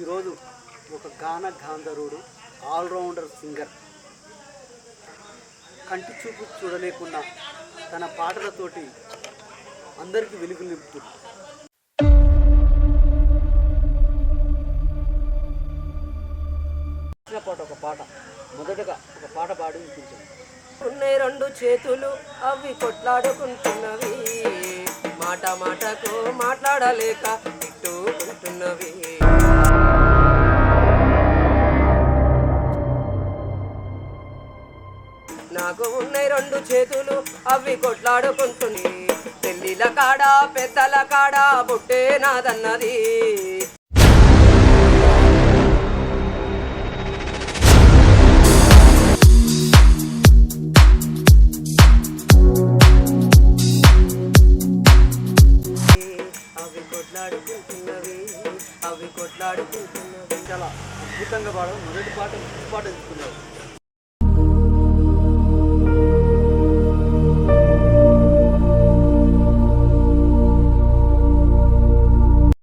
ఈరోజు ఒక గాన గాంధర్వుడు ఆల్రౌండర్ సింగర్. కంటి చూపు చూడలేకున్నా తన పాటలతోటి అందరికీ వెలుగు నింపుతుంది. పాట ఒక పాట. మొదటగా ఒక పాట పాడి వినిపించండి. ఉన్నాయి రెండు చేతులు అవి కొట్లాడుకుంటున్నవి. మాట మాటకు మాట్లాడలేక నాకు ఉన్నాయి రెండు చేతులు అవి కొట్లాడుకుంటుని. పెళ్ళిల కాడ పెద్దల కాడ బుట్టే నాదన్నది. అవి కొట్లాడుకుంటున్నవి అవి కొట్లాడుకుంటున్నవి. చాలా అద్భుతంగా పాడడం మొదటి పాట పాట తీసుకున్నావు?